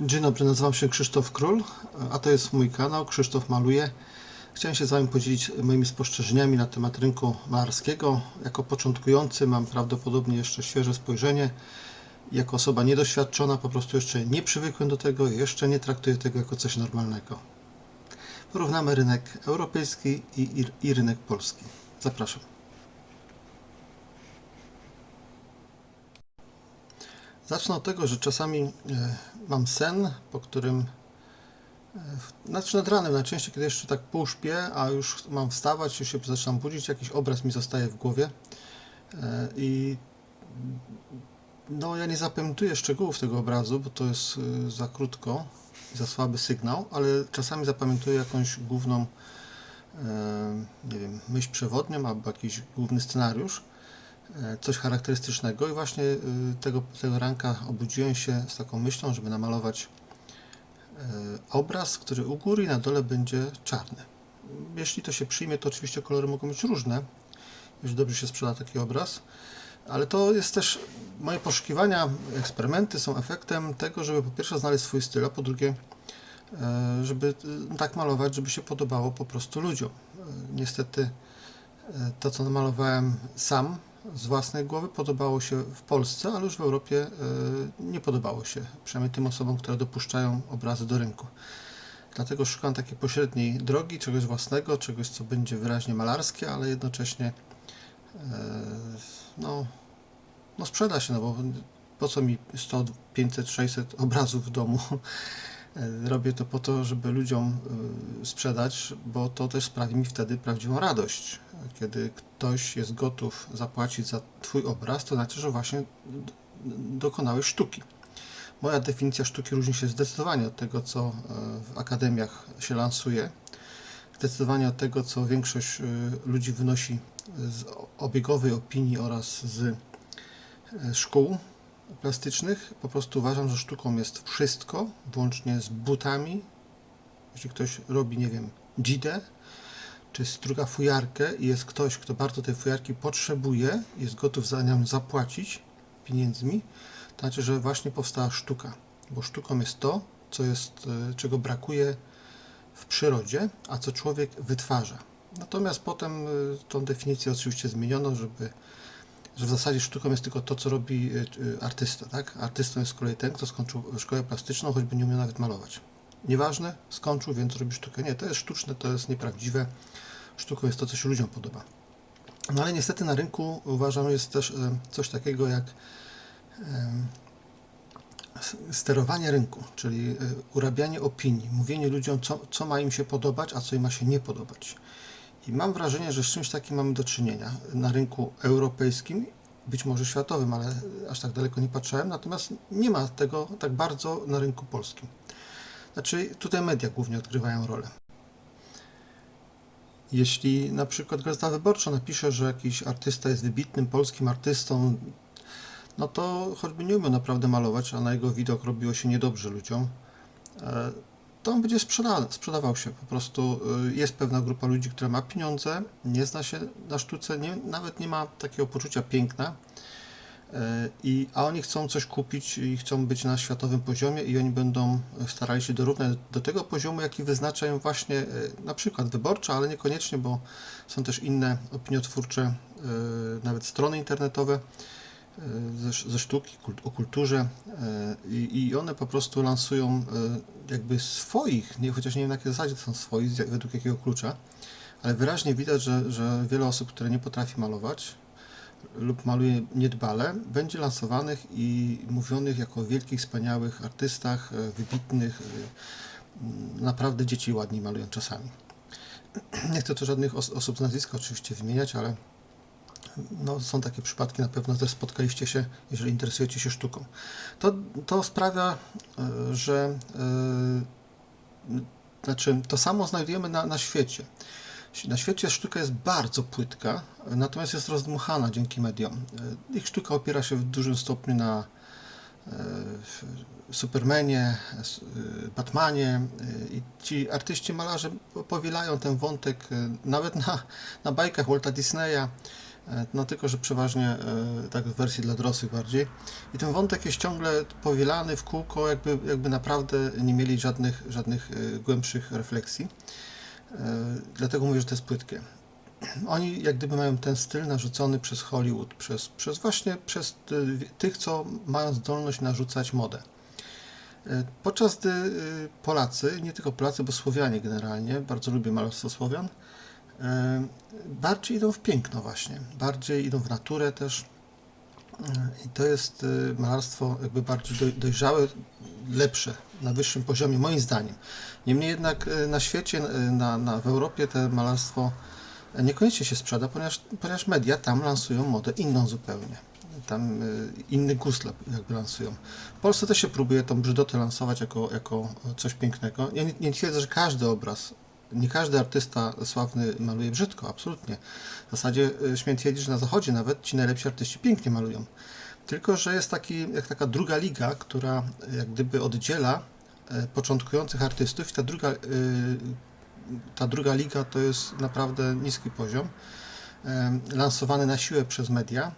Dzień dobry, nazywam się Krzysztof Król, a to jest mój kanał Krzysztof Maluje. Chciałem się z Wami podzielić moimi spostrzeżeniami na temat rynku malarskiego. Jako początkujący mam prawdopodobnie jeszcze świeże spojrzenie. Jako osoba niedoświadczona po prostu jeszcze nie przywykłem do tego i jeszcze nie traktuję tego jako coś normalnego. Porównamy rynek europejski i, i, i rynek polski. Zapraszam. Zacznę od tego, że czasami e, mam sen, po którym e, znaczy nad ranem najczęściej, kiedy jeszcze tak pół śpię, a już mam wstawać, już się zaczynam budzić, jakiś obraz mi zostaje w głowie. E, i no ja nie zapamiętuję szczegółów tego obrazu, bo to jest za krótko za słaby sygnał, ale czasami zapamiętuję jakąś główną nie wiem, myśl przewodnią albo jakiś główny scenariusz coś charakterystycznego i właśnie y, tego, tego ranka obudziłem się z taką myślą, żeby namalować e, obraz, który u góry i na dole będzie czarny. Jeśli to się przyjmie, to oczywiście kolory mogą być różne, jeśli dobrze się sprzeda taki obraz, ale to jest też moje poszukiwania, eksperymenty są efektem tego, żeby po pierwsze znaleźć swój styl, a po drugie e, żeby tak malować, żeby się podobało po prostu ludziom. E, Niestety e, to, co namalowałem sam z własnej głowy, podobało się w Polsce, ale już w Europie e, nie podobało się, przynajmniej tym osobom, które dopuszczają obrazy do rynku. Dlatego szukam takiej pośredniej drogi, czegoś własnego, czegoś, co będzie wyraźnie malarskie, ale jednocześnie e, no, no sprzeda się, no bo po co mi 100, 500, 600 obrazów w domu? E, Robię to po to, żeby ludziom sprzedać, bo to też sprawi mi wtedy prawdziwą radość. Kiedy ktoś jest gotów zapłacić za Twój obraz, to znaczy, że właśnie dokonałeś sztuki. Moja definicja sztuki różni się zdecydowanie od tego, co e, w akademiach się lansuje. Zdecydowanie od tego, co większość y, ludzi wynosi z obiegowej opinii oraz z e, szkół plastycznych. Po prostu uważam, że sztuką jest wszystko, włącznie z butami. Jeśli ktoś robi, nie wiem, dzidę, czy struga fujarkę i jest ktoś, kto bardzo tej fujarki potrzebuje, jest gotów za nią zapłacić pieniędzmi, to znaczy, że właśnie powstała sztuka. Bo sztuką jest to, co jest, e, czego brakuje w przyrodzie, a co człowiek wytwarza. Natomiast potem e, tą definicję oczywiście zmieniono, żeby że w zasadzie sztuką jest tylko to, co robi y, artysta, tak? Artystą jest z kolei ten, kto skończył szkołę plastyczną, choćby nie umiał nawet malować. Nieważne, skończył, więc robi sztukę. Nie, to jest sztuczne, to jest nieprawdziwe. Sztuką jest to, co się ludziom podoba. No ale niestety na rynku uważam jest też y, coś takiego jak s- sterowanie rynku, czyli y, urabianie opinii, mówienie ludziom, co, co ma im się podobać, a co im ma się nie podobać. I mam wrażenie, że z czymś takim mamy do czynienia na rynku europejskim, być może światowym, ale aż tak daleko nie patrzałem. Natomiast nie ma tego tak bardzo na rynku polskim. Znaczy, tutaj media głównie odgrywają rolę. Jeśli na przykład Gazeta Wyborcza napisze, że jakiś artysta jest wybitnym polskim artystą, no to choćby nie umiał naprawdę malować, a na jego widok robiło się niedobrze ludziom, e, to on będzie sprzeda sprzedawał się. Po prostu y, jest pewna grupa ludzi, która ma pieniądze, nie zna się na sztuce, nie, nawet nie ma takiego poczucia piękna, i, a oni chcą coś kupić i chcą być na światowym poziomie i oni będą starali się dorównać do tego poziomu, jaki wyznacza im właśnie y, na przykład wyborcza, ale niekoniecznie, bo są też inne opiniotwórcze, y, nawet strony internetowe ze, ze sztuki, o kulturze i, i one po prostu lansują jakby swoich, nie, chociaż nie wiem na jakiej zasadzie to są swoi, z jak- według jakiego klucza, ale wyraźnie widać, że, że wiele osób, które nie potrafi malować lub maluje niedbale, będzie lansowanych i mówionych jako wielkich, wspaniałych artystach, y, wybitnych, m, naprawdę dzieci ładniej malują czasami. Nie chcę tu żadnych os- osób z nazwiska oczywiście wymieniać, ale no, są takie przypadki, na pewno też spotkaliście się, jeżeli interesujecie się sztuką. To, to sprawia, e, że e, znaczy, to samo znajdujemy na, na świecie. Na świecie sztuka jest bardzo płytka, natomiast jest rozdmuchana dzięki mediom. E, Ich sztuka opiera się w dużym stopniu na e, Supermanie, e, Batmanie i ci artyści, malarze powielają ten wątek nawet na, na bajkach Walta Disneya, No tylko, że przeważnie tak w wersji dla dorosłych bardziej. I ten wątek jest ciągle powielany w kółko, jakby, jakby naprawdę nie mieli żadnych, żadnych głębszych refleksji. E, Dlatego mówię, że to jest płytkie. Oni jak gdyby mają ten styl narzucony przez Hollywood, przez, przez właśnie przez y, tych, co mają zdolność narzucać modę. E, Podczas gdy Polacy, nie tylko Polacy, bo Słowianie generalnie, bardzo lubię malarstwo Słowian, e, bardziej idą w piękno właśnie, bardziej idą w naturę też. I to jest y, malarstwo jakby bardziej doj- dojrzałe, lepsze, na wyższym poziomie, moim zdaniem. Niemniej jednak y, na świecie, y, na, na, w Europie to malarstwo niekoniecznie się sprzeda, ponieważ, ponieważ media tam lansują modę inną zupełnie. Tam inny gust jakby lansują. W Polsce też się próbuje tą brzydotę lansować jako, jako coś pięknego. Ja nie, nie twierdzę, że każdy obraz, nie każdy artysta sławny maluje brzydko, absolutnie. W zasadzie y, śmiem twierdzić, że na zachodzie nawet ci najlepsi artyści pięknie malują. Tylko, że jest taki, jak taka druga liga, która jak gdyby oddziela e, początkujących artystów i ta druga, y, ta druga liga to jest naprawdę niski poziom, lansowany na siłę przez media,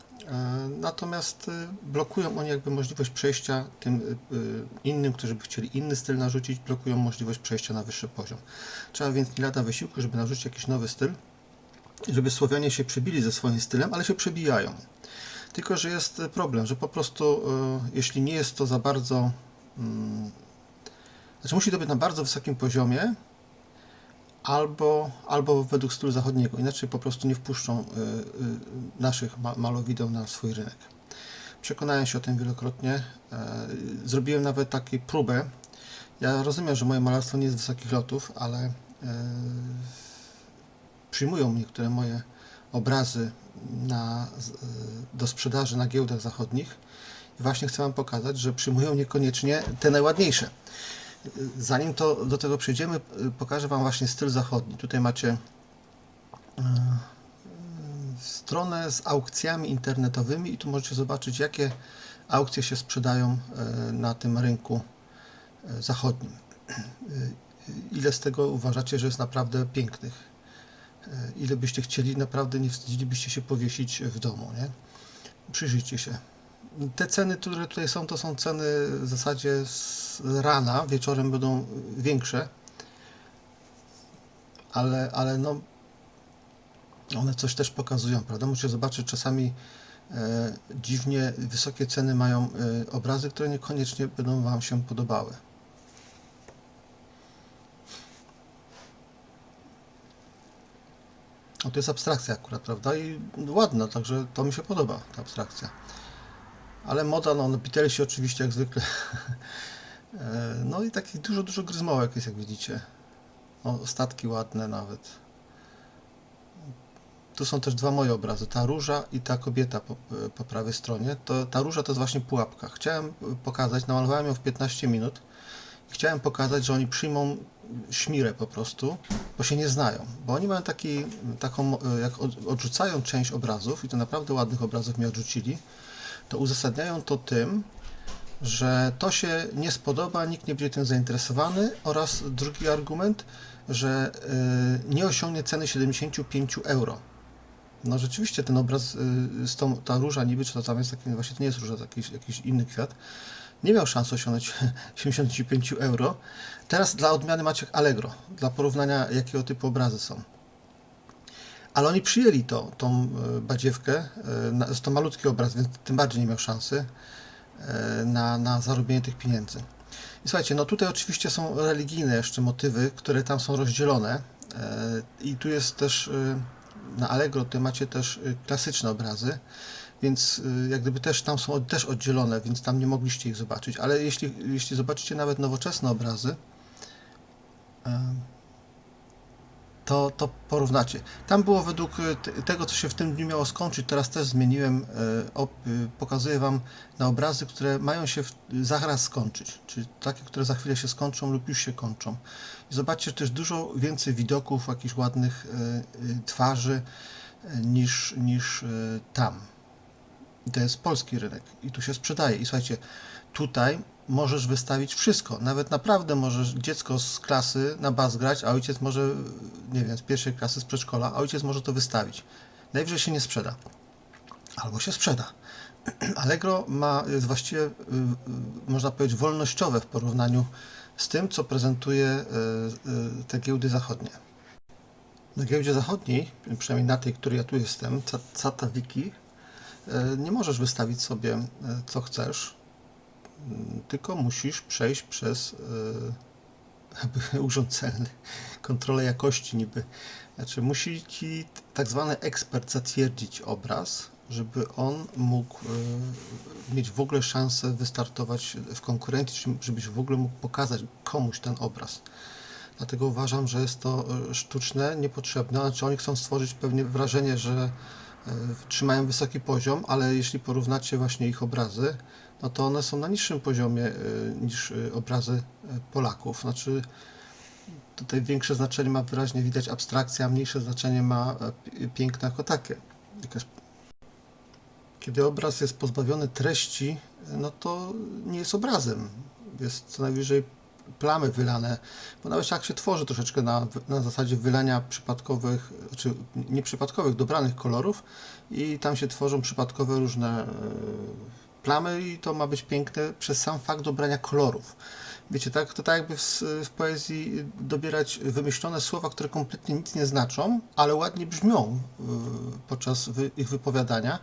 natomiast e, blokują oni jakby możliwość przejścia tym e, innym, którzy by chcieli inny styl narzucić, blokują możliwość przejścia na wyższy poziom. Trzeba więc nie lada wysiłku, żeby narzucić jakiś nowy styl, żeby Słowianie się przebili ze swoim stylem, ale się przebijają. Tylko, że jest problem, że po prostu e, jeśli nie jest to za bardzo mm, znaczy musi to być na bardzo wysokim poziomie, albo, albo według stylu zachodniego. Inaczej po prostu nie wpuszczą y, y, naszych ma- malowideł na swój rynek. Przekonałem się o tym wielokrotnie. E, Zrobiłem nawet taką próbę. Ja rozumiem, że moje malarstwo nie jest wysokich lotów, ale e, przyjmują niektóre moje obrazy na, e, do sprzedaży na giełdach zachodnich. I właśnie chcę Wam pokazać, że przyjmują niekoniecznie te najładniejsze. Zanim to do tego przejdziemy, pokażę Wam właśnie styl zachodni. Tutaj macie y, stronę z aukcjami internetowymi i tu możecie zobaczyć, jakie aukcje się sprzedają y, na tym rynku y, zachodnim. Ile z tego uważacie, że jest naprawdę pięknych? Ile byście chcieli, naprawdę nie wstydzilibyście się powiesić w domu, nie? Przyjrzyjcie się. Te ceny, które tutaj są, to są ceny w zasadzie z rana, wieczorem będą większe, ale, ale no, one coś też pokazują, prawda? Musicie zobaczyć, czasami e, dziwnie wysokie ceny mają e, obrazy, które niekoniecznie będą Wam się podobały. O, to jest abstrakcja akurat, prawda? I ładna, także to mi się podoba, ta abstrakcja. Ale moda, no, no Beatlesi oczywiście jak zwykle. E, No i takich dużo, dużo gryzmołek jest, jak widzicie. O, statki ładne nawet. Tu są też dwa moje obrazy, ta róża i ta kobieta po, po prawej stronie. To, ta róża to jest właśnie pułapka. Chciałem pokazać, namalowałem ją w 15 minut. Chciałem pokazać, że oni przyjmą szmirę po prostu, bo się nie znają. Bo oni mają taki, taką, e, jak od- odrzucają część obrazów, i to naprawdę ładnych obrazów mi odrzucili, to uzasadniają to tym, że to się nie spodoba, nikt nie będzie tym zainteresowany oraz drugi argument, że y, nie osiągnie ceny 75 euro. No rzeczywiście ten obraz y, z tą, ta róża niby, czy to tam jest taki, właśnie to nie jest róża, to jakiś, jakiś inny kwiat, nie miał szans osiągnąć 75 euro. Teraz dla odmiany macie Allegro, dla porównania jakiego typu obrazy są. Ale oni przyjęli to, tą y, badziewkę, jest to malutki obraz, więc tym bardziej nie miał szansy e, na, na zarobienie tych pieniędzy. I słuchajcie, no tutaj oczywiście są religijne jeszcze motywy, które tam są rozdzielone e, i tu jest też e, na Allegro tutaj macie też e, klasyczne obrazy, więc e, jak gdyby też tam są też oddzielone, więc tam nie mogliście ich zobaczyć, ale jeśli, jeśli zobaczycie nawet nowoczesne obrazy, e, to, to porównacie. Tam było według y, te- tego, co się w tym dniu miało skończyć, teraz też zmieniłem, op- y, pokazuję Wam na obrazy, które mają się zaraz skończyć, czyli takie, które za chwilę się skończą lub już się kończą. I zobaczcie, też dużo więcej widoków, jakichś ładnych y, twarzy niż, niż tam. To jest polski rynek i tu się sprzedaje. I słuchajcie, tutaj możesz wystawić wszystko. Nawet naprawdę możesz dziecko z klasy na bas grać, a ojciec może, nie wiem, z pierwszej klasy z przedszkola, a ojciec może to wystawić. Najwyżej się nie sprzeda. albo się sprzeda. Allegro ma, jest właściwie, y, y, można powiedzieć, wolnościowe w porównaniu z tym, co prezentuje y, te giełdy zachodnie. Na giełdzie zachodniej, przynajmniej na tej, której ja tu jestem, Ca- Cata Wiki, y, nie możesz wystawić sobie co chcesz, tylko musisz przejść przez y, jakby urząd celny, kontrolę jakości niby. Znaczy musi ci tak zwany ekspert zatwierdzić obraz, żeby on mógł y, mieć w ogóle szansę wystartować w konkurencji, żebyś w ogóle mógł pokazać komuś ten obraz. Dlatego uważam, że jest to y, sztuczne, niepotrzebne. Znaczy oni chcą stworzyć pewnie wrażenie, że trzymają wysoki poziom, ale jeśli porównacie właśnie ich obrazy, no to one są na niższym poziomie y, niż y, obrazy y, Polaków. Znaczy tutaj większe znaczenie ma wyraźnie widać abstrakcja, a mniejsze znaczenie ma e, pi- piękno jako takie. Kiedy obraz jest pozbawiony treści, no to nie jest obrazem. Jest co najwyżej plamy wylane, bo nawet jak się tworzy troszeczkę na, na zasadzie wylania przypadkowych, czy nieprzypadkowych, dobranych kolorów i tam się tworzą przypadkowe różne e, plamy i to ma być piękne przez sam fakt dobrania kolorów. Wiecie, tak, to tak jakby w, w poezji dobierać wymyślone słowa, które kompletnie nic nie znaczą, ale ładnie brzmią y, podczas wy, ich wypowiadania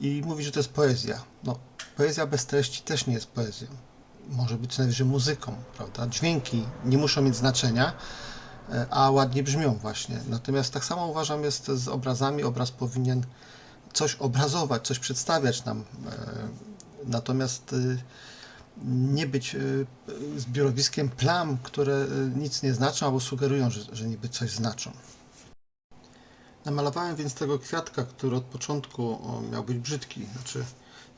i mówi, że to jest poezja. No, poezja bez treści też nie jest poezją. Może być najwyżej muzyką, prawda? Dźwięki nie muszą mieć znaczenia, e, a ładnie brzmią właśnie. Natomiast tak samo uważam jest z obrazami. Obraz powinien coś obrazować, coś przedstawiać nam. Natomiast y, nie być y, zbiorowiskiem plam, które y, nic nie znaczą albo sugerują, że, że niby coś znaczą. Namalowałem więc tego kwiatka, który od początku miał być brzydki. Znaczy,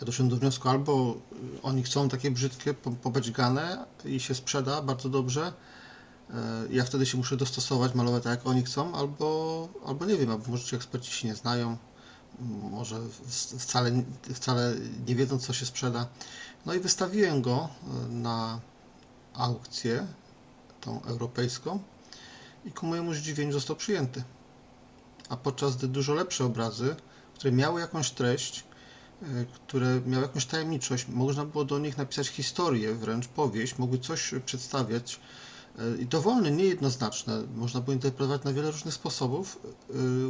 ja doszedłem do wniosku, albo oni chcą takie brzydkie, po- pobeczgane i się sprzeda bardzo dobrze. Ja wtedy się muszę dostosować, malować tak jak oni chcą, albo, albo nie wiem, albo może ci eksperci się nie znają, może wcale, wcale nie wiedzą, co się sprzeda. No i wystawiłem go y, na aukcję, tą europejską, i ku mojemu zdziwieniu został przyjęty. A podczas gdy dużo lepsze obrazy, które miały jakąś treść, y, które miały jakąś tajemniczość, można było do nich napisać historię, wręcz powieść, mogły coś przedstawiać y, i dowolne, niejednoznaczne, można było interpretować na wiele różnych sposobów,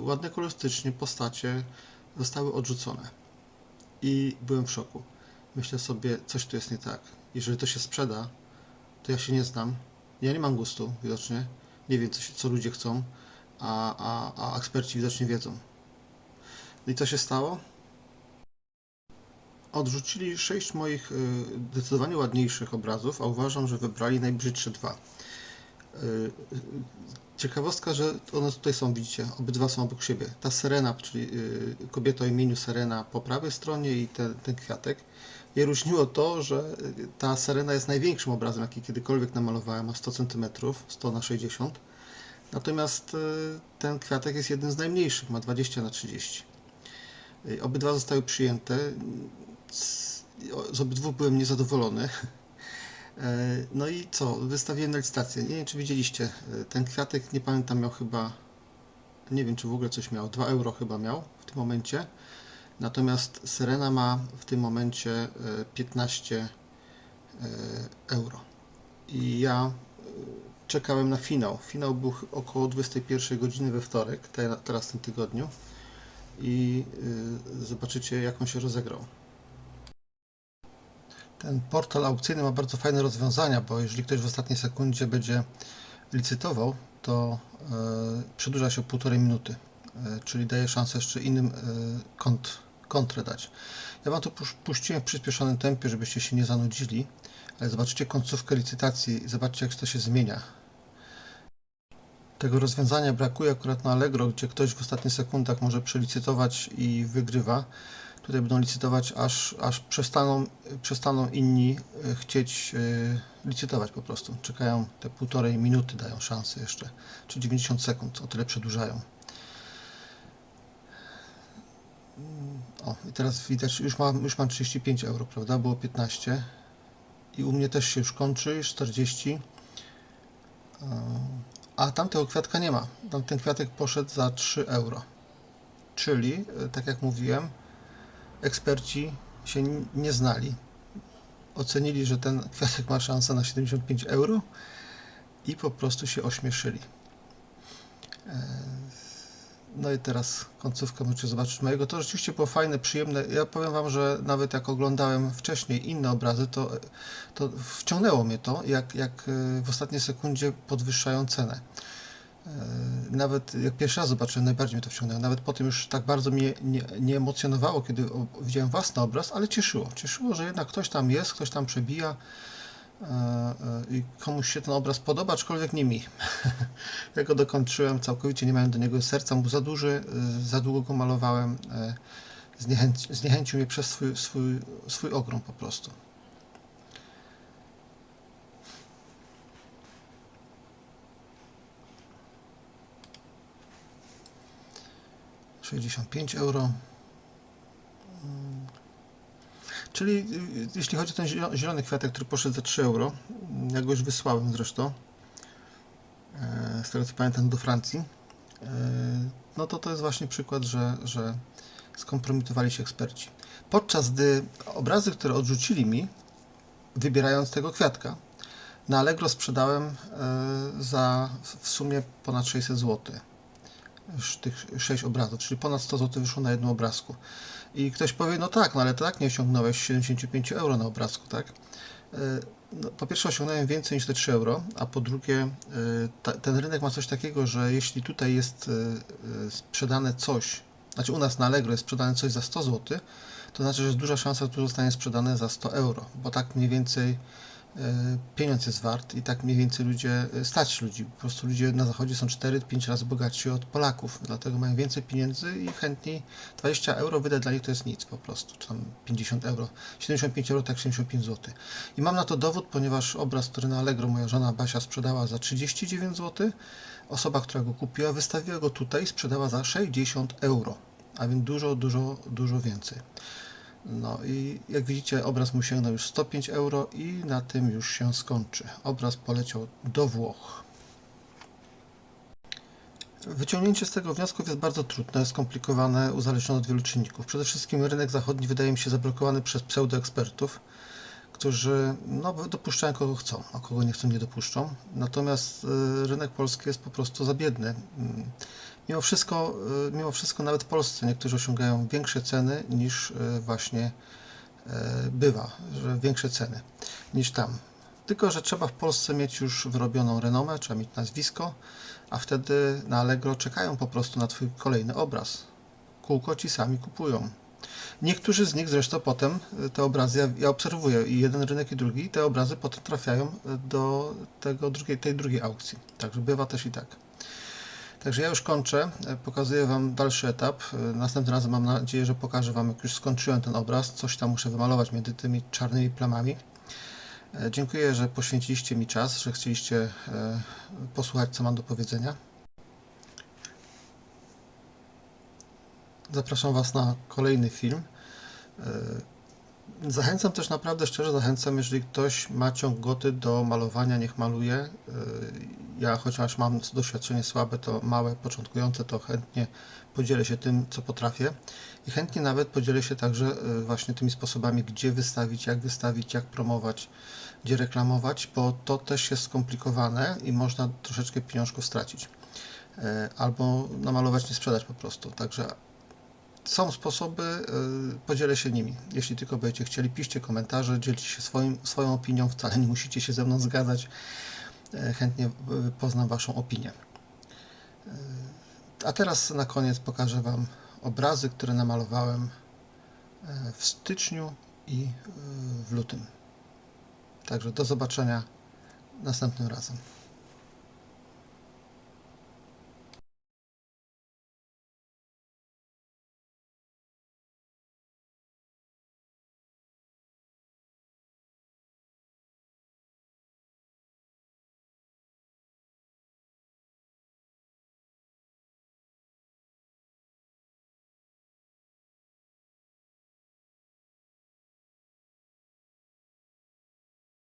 ładne kolorystycznie postacie zostały odrzucone. I byłem w szoku. Myślę sobie, coś tu jest nie tak. Jeżeli to się sprzeda, to ja się nie znam. Ja nie mam gustu, widocznie. Nie wiem, co, się, co ludzie chcą, a, a, a eksperci widocznie wiedzą. I co się stało? Odrzucili sześć moich y, zdecydowanie ładniejszych obrazów, a uważam, że wybrali najbrzydsze dwa. Y, y, Ciekawostka, że one tutaj są, widzicie, obydwa są obok siebie. Ta Serena, czyli y, kobieta o imieniu Serena po prawej stronie i ten, ten kwiatek. Je różniło to, że ta Serena jest największym obrazem, jaki kiedykolwiek namalowałem, ma 100 cm, 100 na 60 Natomiast ten kwiatek jest jednym z najmniejszych, ma 20 na 30 Y, Obydwa zostały przyjęte. Z obydwu byłem niezadowolony. E, No i co? Wystawiłem na licytację. Nie wiem, czy widzieliście. e, Ten kwiatek, nie pamiętam, miał chyba. Nie wiem, czy w ogóle coś miał. 2 euro chyba miał w tym momencie. Natomiast Serena ma w tym momencie e, 15 e, euro. I ja czekałem na finał. Finał był około 21 godziny we wtorek, te- teraz w tym tygodniu. I zobaczycie, jak on się rozegrał. Ten portal aukcyjny ma bardzo fajne rozwiązania, bo jeżeli ktoś w ostatniej sekundzie będzie licytował, to e, przedłuża się półtorej minuty, e, czyli daje szansę jeszcze innym e, kont, kontrę dać. Ja Wam to puściłem w przyspieszonym tempie, żebyście się nie zanudzili, ale zobaczycie końcówkę licytacji i zobaczcie, jak to się zmienia. Tego rozwiązania brakuje akurat na Allegro, gdzie ktoś w ostatnich sekundach może przelicytować i wygrywa. Tutaj będą licytować, aż, aż przestaną, przestaną inni e, chcieć e, licytować po prostu. Czekają te półtorej minuty, dają szansę jeszcze, czy 90 sekund, o tyle przedłużają. O, i teraz widać, już mam, już mam 35 euro, prawda? Było 15. I u mnie też się już kończy, już 40. E, A tamtego kwiatka nie ma. Tamten kwiatek poszedł za 3 euro. Czyli, e, tak jak mówiłem, eksperci się nie znali. Ocenili, że ten kwiatek ma szansę na 75 euro i po prostu się ośmieszyli. E, No i teraz końcówkę możecie zobaczyć mojego. To rzeczywiście było fajne, przyjemne. Ja powiem Wam, że nawet jak oglądałem wcześniej inne obrazy, to, to wciągnęło mnie to, jak, jak e, w ostatniej sekundzie podwyższają cenę. E, Nawet jak pierwszy raz zobaczyłem, najbardziej mnie to wciągnęło. Nawet po tym już tak bardzo mnie nie, nie emocjonowało, kiedy widziałem własny obraz, ale cieszyło. Cieszyło, że jednak ktoś tam jest, ktoś tam przebija e, e, i komuś się ten obraz podoba, aczkolwiek nie mi. ja go dokończyłem całkowicie, nie miałem do niego serca, był za duży, za długo go malowałem. Zniechęci, zniechęcił mnie przez swój, swój, swój ogrom po prostu. Sześćdziesiąt pięć euro. Mm. Czyli y, jeśli chodzi o ten zielony kwiatek, który poszedł za 3 euro, mm, ja go już wysłałem zresztą, e, z tego co pamiętam do Francji, e, no to to jest właśnie przykład, że, że skompromitowali się eksperci. Podczas gdy obrazy, które odrzucili mi, wybierając tego kwiatka, na Allegro sprzedałem e, za w sumie ponad 600 zł. Tych 6 obrazów, czyli ponad 100 zł wyszło na jednym obrazku. I ktoś powie, no tak, no ale tak nie osiągnąłeś 75 euro na obrazku, tak? E, No, po pierwsze osiągnąłem więcej niż te 3 euro, a po drugie e, ta, ten rynek ma coś takiego, że jeśli tutaj jest e, sprzedane coś, znaczy u nas na Allegro jest sprzedane coś za 100 zł, to znaczy, że jest duża szansa, że tu zostanie sprzedane za 100 euro, bo tak mniej więcej pieniądz jest wart i tak mniej więcej ludzie, e, stać ludzi. Po prostu ludzie na zachodzie są 4-5 razy bogatsi od Polaków, dlatego mają więcej pieniędzy i chętniej 20 euro wydać dla nich to jest nic po prostu, czy tam 50 euro, 75 euro, tak 75 zł. I mam na to dowód, ponieważ obraz, który na Allegro moja żona Basia sprzedała za 39 zł, osoba, która go kupiła, wystawiła go tutaj sprzedała za 60 euro, a więc dużo, dużo, dużo więcej. No i jak widzicie, obraz mu sięgnął już 105 euro i na tym już się skończy. Obraz poleciał do Włoch. Wyciągnięcie z tego wniosków jest bardzo trudne, skomplikowane, uzależnione od wielu czynników. Przede wszystkim rynek zachodni wydaje mi się zablokowany przez pseudoekspertów, którzy no, dopuszczają kogo chcą, a kogo nie chcą nie dopuszczą. Natomiast y, rynek polski jest po prostu za biedny. Mimo wszystko, y, mimo wszystko nawet w Polsce niektórzy osiągają większe ceny niż y, właśnie y, bywa, że większe ceny niż tam. Tylko, że trzeba w Polsce mieć już wyrobioną renomę, trzeba mieć nazwisko, a wtedy na Allegro czekają po prostu na Twój kolejny obraz. Kółko ci sami kupują. Niektórzy z nich zresztą potem te obrazy, ja, ja obserwuję i jeden rynek i drugi, te obrazy potem trafiają do tego drugiej, tej drugiej aukcji. Także bywa też i tak. Także ja już kończę, y, pokazuję Wam dalszy etap. Y, Następnym razem mam nadzieję, że pokażę Wam, jak już skończyłem ten obraz, coś tam muszę wymalować między tymi czarnymi plamami. E, Dziękuję, że poświęciliście mi czas, że chcieliście e, posłuchać, co mam do powiedzenia. Zapraszam Was na kolejny film. E, Zachęcam też naprawdę szczerze, zachęcam, jeżeli ktoś ma ciąg goty do malowania, niech maluje. E, Ja chociaż mam doświadczenie słabe, to małe, początkujące, to chętnie podzielę się tym, co potrafię i chętnie nawet podzielę się także e, właśnie tymi sposobami, gdzie wystawić, jak wystawić, jak promować, gdzie reklamować, bo to też jest skomplikowane i można troszeczkę pieniążków stracić. E, Albo namalować, nie sprzedać po prostu. Także są sposoby, y, podzielę się nimi. Jeśli tylko będziecie chcieli, piszcie komentarze, dzielcie się swoim, swoją opinią, wcale nie musicie się ze mną zgadzać. E, Chętnie y, poznam Waszą opinię. Y, A teraz na koniec pokażę Wam obrazy, które namalowałem e, w styczniu i w lutym. Także do zobaczenia następnym razem.